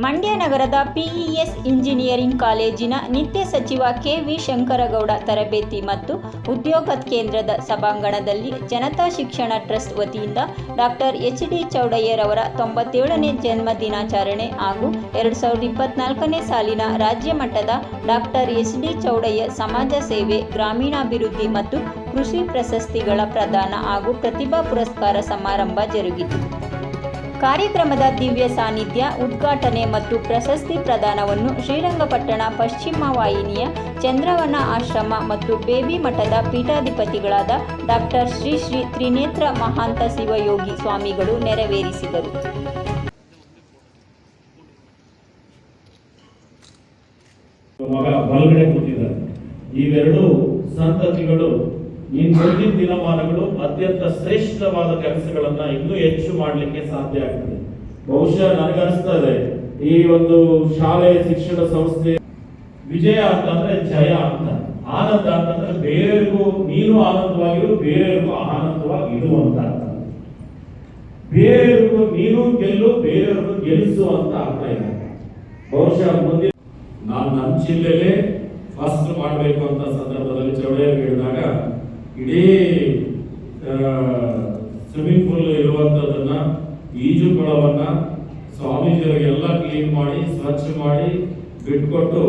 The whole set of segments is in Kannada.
ಮಂಡ್ಯ ನಗರದ ಪಿಇಎಸ್ ಇಂಜಿನಿಯರಿಂಗ್ ಕಾಲೇಜಿನ ನಿತ್ಯ ಸಚಿವ ಕೆವಿ ಶಂಕರಗೌಡ ತರಬೇತಿ ಮತ್ತು ಉದ್ಯೋಗ ಕೇಂದ್ರದ ಸಭಾಂಗಣದಲ್ಲಿ ಜನತಾ ಶಿಕ್ಷಣ ಟ್ರಸ್ಟ್ ವತಿಯಿಂದ ಡಾಕ್ಟರ್ ಎಚ್ ಡಿ ಚೌಡಯ್ಯರವರ ತೊಂಬತ್ತೇಳನೇ ಜನ್ಮ ದಿನಾಚರಣೆ ಹಾಗೂ ಎರಡು ಸಾವಿರದ ಇಪ್ಪತ್ನಾಲ್ಕನೇ ಸಾಲಿನ ರಾಜ್ಯ ಮಟ್ಟದ ಡಾಕ್ಟರ್ ಎಚ್ ಡಿ ಚೌಡಯ್ಯ ಸಮಾಜ ಸೇವೆ, ಗ್ರಾಮೀಣಾಭಿವೃದ್ಧಿ ಮತ್ತು ಕೃಷಿ ಪ್ರಶಸ್ತಿಗಳ ಪ್ರದಾನ ಹಾಗೂ ಪ್ರತಿಭಾ ಪುರಸ್ಕಾರ ಸಮಾರಂಭ ಜರುಗಿತು. ಕಾರ್ಯಕ್ರಮದ ದಿವ್ಯ ಸಾನ್ನಿಧ್ಯ, ಉದ್ಘಾಟನೆ ಮತ್ತು ಪ್ರಶಸ್ತಿ ಪ್ರದಾನವನ್ನು ಶ್ರೀರಂಗಪಟ್ಟಣ ಪಶ್ಚಿಮ ವಾಹಿನಿಯ ಚಂದ್ರವನ ಆಶ್ರಮ ಮತ್ತು ಬೇಬಿ ಮಠದ ಪೀಠಾಧಿಪತಿಗಳಾದ ಡಾಕ್ಟರ್ ಶ್ರೀ ಶ್ರೀ ತ್ರಿನೇತ್ರ ಮಹಾಂತ ಶಿವಯೋಗಿ ಸ್ವಾಮಿಗಳು ನೆರವೇರಿಸಿದರು. ಇವೆರಡು ಸಂತತಿಗಳು ಇನ್ ಮುಂದಿನ ದಿನಮಾನಗಳು ಅತ್ಯಂತ ಶ್ರೇಷ್ಠವಾದ ಕೆಲಸಗಳನ್ನ ಇನ್ನೂ ಹೆಚ್ಚು ಮಾಡಲಿಕ್ಕೆ ಸಾಧ್ಯ ಆಗ್ತದೆ. ಬಹುಶಃ ನನಗನ್ನಿಸ್ತದೆ ಈ ಒಂದು ಶಾಲೆ ಶಿಕ್ಷಣ ಸಂಸ್ಥೆ ವಿಜಯ ಅಂತಂದ್ರೆ ಜಯ ಅಂತ. ಆನಂದ ಅಂತಂದ್ರೆ ಬೇರೆಯವರಿಗೂ ನೀನು ಆನಂದವಾಗಿರು, ಬೇರೆಯವರಿಗೂ ಆನಂದವಾಗಿ ಇರು ಅಂತ ಅರ್ಥ. ಬೇರೆಯವರಿಗೂ ನೀನು ಗೆಲ್ಲು, ಬೇರೆಯವ್ರಿಗೂ ಗೆಲ್ಲಿಸು ಅಂತ ಅರ್ಥ ಇದೆ. ಬಹುಶಃ ಮುಂದಿನ ನಾನು ನಮ್ಮ ಜಿಲ್ಲೆಯಲ್ಲೇ ಫಸ್ಟ್ ಮಾಡಬೇಕು ಅಂತ ಇಡೀ ಸ್ವಿಮ್ಮಿಂಗ್ ಪೂಲ್ ಇರುವಂತದನ್ನ ಈಜು ಕೊಳವನ್ನ ಸ್ವಾಮೀಜಿಯವರಿಗೆಲ್ಲ ಕ್ಲೀನ್ ಮಾಡಿ, ಸ್ವಚ್ಛ ಮಾಡಿ ಬಿಟ್ಕೊಟ್ಟು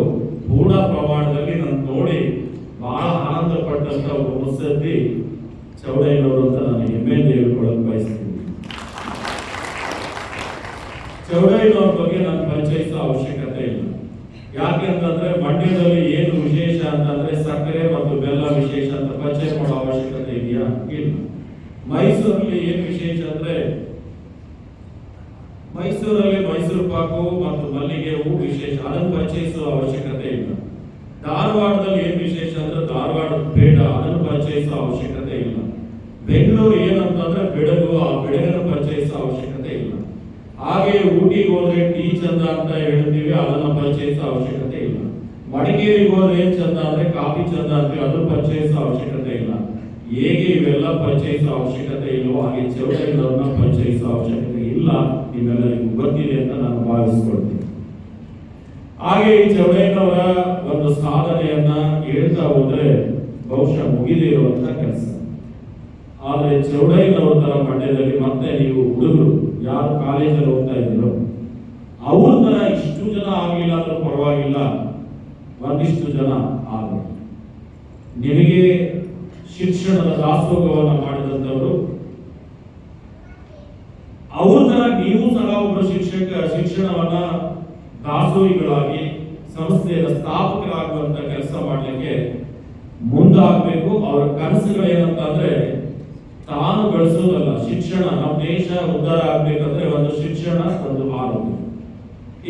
ಪೂರ್ಣ ಪ್ರಮಾಣದಲ್ಲಿ ನಾನು ನೋಡಿ ಬಹಳ ಆನಂದ ಪಟ್ಟಂತ ಒಬ್ಬ ಚೌಡಯ್ಯನವರು ಅಂತ ನಾನು ಹೆಮ್ಮೆಯಿಂದ ಹೇಳ್ಕೊಳ್ಳೋಕೆ ಬಯಸ್ತೀನಿ. ಚೌಡಯ್ಯನವ್ರ ಬಗ್ಗೆ ನಾನು ಪರಿಚಯಿಸೋ ಯಾಕೆಂತಂದ್ರೆ ಮಂಡ್ಯದಲ್ಲಿ ಏನು ವಿಶೇಷ ಅಂತಂದ್ರೆ ಸಕ್ಕರೆ ಮತ್ತು ಬೆಲ್ಲ ವಿಶೇಷ ಅಂತ ಪರಿಚಯ ಮಾಡೋ ಅವಶ್ಯಕತೆ ಇದೆಯಾ? ಇಲ್ಲ. ಮೈಸೂರಲ್ಲಿ ಏನು ವಿಶೇಷ ಅಂದ್ರೆ ಮೈಸೂರಲ್ಲಿ ಮೈಸೂರು ಪಾಕು ಮತ್ತು ಮಲ್ಲಿಗೆ ಹೂ ವಿಶೇಷ. ಅದನ್ನು ಪರಿಚಯಿಸುವ ಅವಶ್ಯಕತೆ ಇಲ್ಲ. ಧಾರವಾಡದಲ್ಲಿ ಏನು ವಿಶೇಷ ಅಂದ್ರೆ ಧಾರವಾಡ ಬೇಡ ಅದನ್ನು ಪರಿಚಯಿಸುವ ಅವಶ್ಯಕತೆ ಇಲ್ಲ. ಬೆಂಗಳೂರು ಏನಂತಂದ್ರೆ ಬೆಡಗು. ಆ ಬೆಡಗನ್ನು ಪರಿಚಯಿಸುವ ಅವಶ್ಯಕತೆ ಇಲ್ಲ. ಹಾಗೆ ಊಟಿಗೆ ಹೋದ್ರೆ ಟೀ ಚಂದ ಅಂತ ಹೇಳ್ತೀವಿ ಅದನ್ನ ಪರಿಚಯಿಸೋ ಅವಶ್ಯಕತೆ ಇಲ್ಲ. ಮಡಿಕೇರಿಗೆ ಹೋದ್ರೆ ಚಂದ ಅಂದ್ರೆ ಕಾಫಿ ಚಂದ ಅಂತೀವಿ, ಅದನ್ನ ಪರಿಚಯಿಸೋ ಅವಶ್ಯಕತೆ ಇಲ್ಲ. ಹೇಗೆ ಇವೆಲ್ಲ ಪರಿಚಯಿಸೋ ಅವಶ್ಯಕತೆ ಇಲ್ಲವೋ ಹಾಗೆ ಚೌಡಯ್ಯನವ್ರನ್ನ ಪರಿಚಯಿಸೋ ಅವಶ್ಯಕತೆ ಇಲ್ಲ. ನಿಮ್ಮೆಲ್ಲರಿಗೂ ಗೊತ್ತಿದೆ ಅಂತ ನಾನು ಭಾವಿಸ್ಕೊಳ್ತೀನಿ. ಹಾಗೆ ಈ ಚೌಡಯ್ಯನವರ ಒಂದು ಸಾಧನೆಯನ್ನ ಹೇಳ್ತಾ ಹೋದ್ರೆ ಬಹುಶಃ ಮುಗಿದೇ ಇರುವಂತ ಕೆಲಸ. ಆದ್ರೆ ಚೌಡಯ್ಯನವರ ಪಠ್ಯದಲ್ಲಿ ಮತ್ತೆ ನೀವು ಹುಡುಗರು ಯಾರು ಕಾಲೇಜಲ್ಲಿ ಹೋಗ್ತಾ ಇದ್ರು, ಅವ್ರ ತರ ಇಷ್ಟು ಜನ ಆಗಲಿಲ್ಲ ಅಂದ್ರೂ ಪರವಾಗಿಲ್ಲ, ಒಂದಿಷ್ಟು ಜನ ಆಗಲಿ. ನಿಮಗೆ ಶಿಕ್ಷಣದ ದಾಸೋಗವನ್ನು ಮಾಡಿದಂಥವರು, ಅವ್ರ ತರ ನೀವು ಸಹ ಒಬ್ಬರು ಶಿಕ್ಷಕ, ಶಿಕ್ಷಣವನ್ನ ದಾಸೋಹಿಗಳಾಗಿ, ಸಂಸ್ಥೆಯ ಸ್ಥಾಪಕರಾಗುವಂತ ಕೆಲಸ ಮಾಡಲಿಕ್ಕೆ ಮುಂದಾಗಬೇಕು. ಅವರ ಕನಸುಗಳು ಏನಂತಂದ್ರೆ ತಾನು ಬೆಳೆಸೋದಲ್ಲ ಶಿಕ್ಷಣ, ನಮ್ಮ ದೇಶ ಉದ್ಧಾರ ಆಗ್ಬೇಕಂದ್ರೆ ಒಂದು ಶಿಕ್ಷಣ, ಒಂದು ಆರೋಗ್ಯ.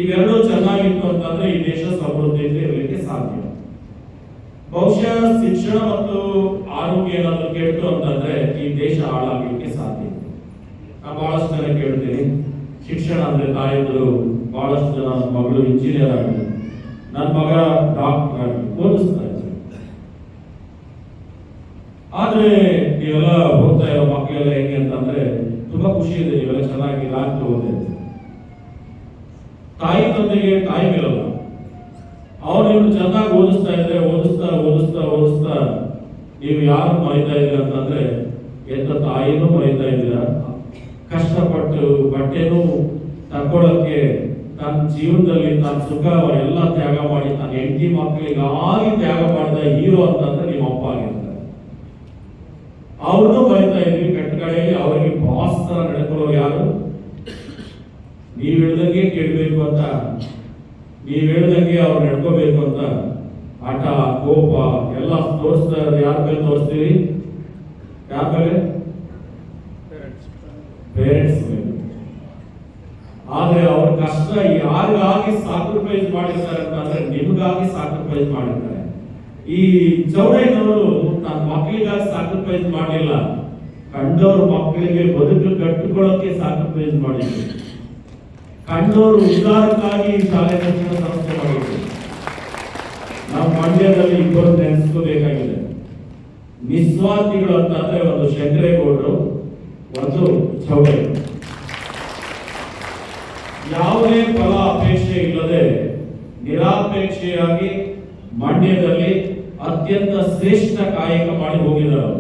ಇವೆರಡೂ ಚೆನ್ನಾಗಿತ್ತು ಅಂತಂದ್ರೆ ಈ ದೇಶ ಸಮೃದ್ಧಿಯಿಂದ ಇರಲಿಕ್ಕೆ ಸಾಧ್ಯ. ಬಹುಶಃ ಶಿಕ್ಷಣ ಮತ್ತು ಆರೋಗ್ಯ ಏನಾದ್ರು ಕೆಟ್ಟು ಅಂತಂದ್ರೆ ಈ ದೇಶ ಹಾಳಾಗ್ಲಿಕ್ಕೆ ಸಾಧ್ಯ ನಾ ಬಹಳಷ್ಟು ಜನ ಕೇಳ್ತೀನಿ. ಶಿಕ್ಷಣ ಅಂದ್ರೆ ತಾಯಂದರು ಬಹಳಷ್ಟು ಜನ ನನ್ನ ಮಗಳು ಇಂಜಿನಿಯರ್ ಆಗಲಿ ನನ್ನ ಮಗ ಡಾಕ್ಟರ್ ಆಗಲಿ ಓದಿಸ್ತಾ ಇದ್ದಾರೆ. ಆದ್ರೆ ಇರೋ ಮಕ್ಕಳೆಲ್ಲ ಹೆಂಗೆ ಅಂತಂದ್ರೆ ತುಂಬಾ ಖುಷಿ ಇದೆ, ಇವೆಲ್ಲ ಚೆನ್ನಾಗಿ ರ್ಯಾಂಕ್ ಅಂತ. ತಾಯಿ ತಂದೆಗೆ ಟೈಮ್ ಇರಲ್ಲ. ಅವ್ರು ನೀವು ಚೆನ್ನಾಗಿ ಓದಿಸ್ತಾ ಇದ್ರೆ ಓದಿಸ್ತಾ ಓದಿಸ್ತಾ ಓದಿಸ್ತಾ ನೀವು ಯಾರು ಮರಿತಾ ಇದ್ರಿ ಅಂತಂದ್ರೆ, ಎಂತ ತಾಯಿನೂ ಮರಿತಾ ಇದ್ದೀರಾ? ಕಷ್ಟಪಟ್ಟು ಬಟ್ಟೆನೂ ತಕೊಳ್ಳೋಕೆ ತನ್ನ ಜೀವನದಲ್ಲಿ ತನ್ನ ಸುಖ ಎಲ್ಲ ತ್ಯಾಗ ಮಾಡಿ ತನ್ನ ಹೆಂಡತಿ ಮಕ್ಕಳಿಗಾಗಿ ತ್ಯಾಗ ಮಾಡಿದ ಹೀರೋ ಅಂತಂದ್ರೆ ನಿಮ್ಮ ಅಪ್ಪ ಆಗಿರ್ತಾರೆ ಅವ್ರನ್ನೂ ಬೈತಾ ಇದ್ವಿ ಕಟ್ಟಕಡೆಯಲ್ಲಿ ಅವರಿಗೆ ಬಾಸ್ ತರ ನಡ್ಕೊಳ್ಳೋರು ಯಾರು? ನೀವ್ ಹೇಳ್ದಂಗೆ ಕೇಳಬೇಕು ಅಂತ. ನೀವ್ ಹೇಳ್ದಂಗೆ ಅವ್ರು ನಡ್ಕೋಬೇಕು ಅಂತ. ಆಟ, ಕೋಪ, ಎಲ್ಲ ತೋರಿಸ್ತಾ ಯಾರ ಮೇಲೆ ತೋರಿಸ್ತೀವಿ ಯಾರ ಮೇಲೆ? ಪೇರೆಂಟ್ಸ್ ಮೇಲೆ. ಆದ್ರೆ ಅವ್ರ ಕಷ್ಟ ಯಾರಿಗಾಗಿ ಸಾಕ್ರಿಫೈಸ್ ಮಾಡಿರ್ತಾರೆ ಅಂತಂದ್ರೆ ನಿಮ್ಗಾಗಿ ಸಾಕ್ರಿಫೈಸ್ ಮಾಡಿರ್ತಾರೆ. ಈ ಚೌಡಯ್ಯನವರು ತನ್ನ ಮಕ್ಕಳಿಗಾಗಿ ಸಾಕ್ರಿಫೈಸ್ ಮಾಡಿಲ್ಲ ಕಂಡವ್ರ ಮಕ್ಕಳಿಗೆ ಬದುಕು ಕಟ್ಟಿಕೊಳ್ಳೋಕೆ ಸಾಕ್ರಿಫೈಸ್ ಮಾಡಿದ್ರು. ಕಂಡವರು ಉದ್ಧಾರಕ್ಕಾಗಿ ಶಾಲೆ ಶಿಕ್ಷಣ ಸಂಸ್ಥೆ ಮಾಡಿದ್ರು. ನಾವು ಮಂಡ್ಯದಲ್ಲಿ ಇಬ್ಬರು ನೆನೆಸ್ಕೋಬೇಕಾಗಿದೆ. ನಿಸ್ವಾರ್ಥಿಗಳು ಅಂತಂದ್ರೆ ಒಂದು ಶಂಕರೇಗೌಡರು, ಒಂದು ಚೌಡಯ್ಯ. ಯಾವುದೇ ಫಲ ಅಪೇಕ್ಷೆ ಇಲ್ಲದೆ ನಿರಾಪೇಕ್ಷೆಯಾಗಿ ಮಂಡ್ಯದಲ್ಲಿ ಅತ್ಯಂತ ಶ್ರೇಷ್ಠ ಕಾಯಕ ಮಾಡಿ ಹೋಗಿದ್ದಾರೆ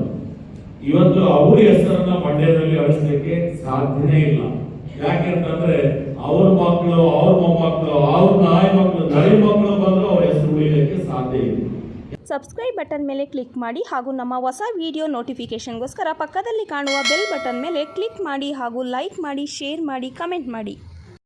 ಇವತ್ತು ಅವ್ರ ಹೆಸರನ್ನ ಮಂಡ್ಯದಲ್ಲಿ ಅಳಿಸ್ಲಿಕ್ಕೆ ಸಾಧ್ಯನೇ ಇಲ್ಲ. ಯಾಕೆಂತಂದ್ರೆ ಅವ್ರ ಮಕ್ಕಳು ಅವ್ರ ಮೊಮ್ಮಕ್ಕಳು ಅವ್ರ ನಾಯಿ ಮಕ್ಕಳು ನಳಿ ಮಕ್ಕಳು ಬಂದ್ರು ಅವ್ರ ಹೆಸರು ಉಳಿಲಿಕ್ಕೆ ಸಾಧ್ಯ ಇಲ್ಲ. ಸಬ್ಸ್ಕ್ರೈಬ್ ಬಟನ್ ಮೇಲೆ ಕ್ಲಿಕ್ ಮಾಡಿ ಹಾಗೂ ನಮ್ಮ ಹೊಸ ವಿಡಿಯೋ ನೋಟಿಫಿಕೇಶನ್ಗೋಸ್ಕರ ಪಕ್ಕದಲ್ಲಿ ಕಾಣುವ ಬೆಲ್ ಬಟನ್ ಮೇಲೆ ಕ್ಲಿಕ್ ಮಾಡಿ ಹಾಗೂ ಲೈಕ್ ಮಾಡಿ ಶೇರ್ ಮಾಡಿ ಕಮೆಂಟ್ ಮಾಡಿ.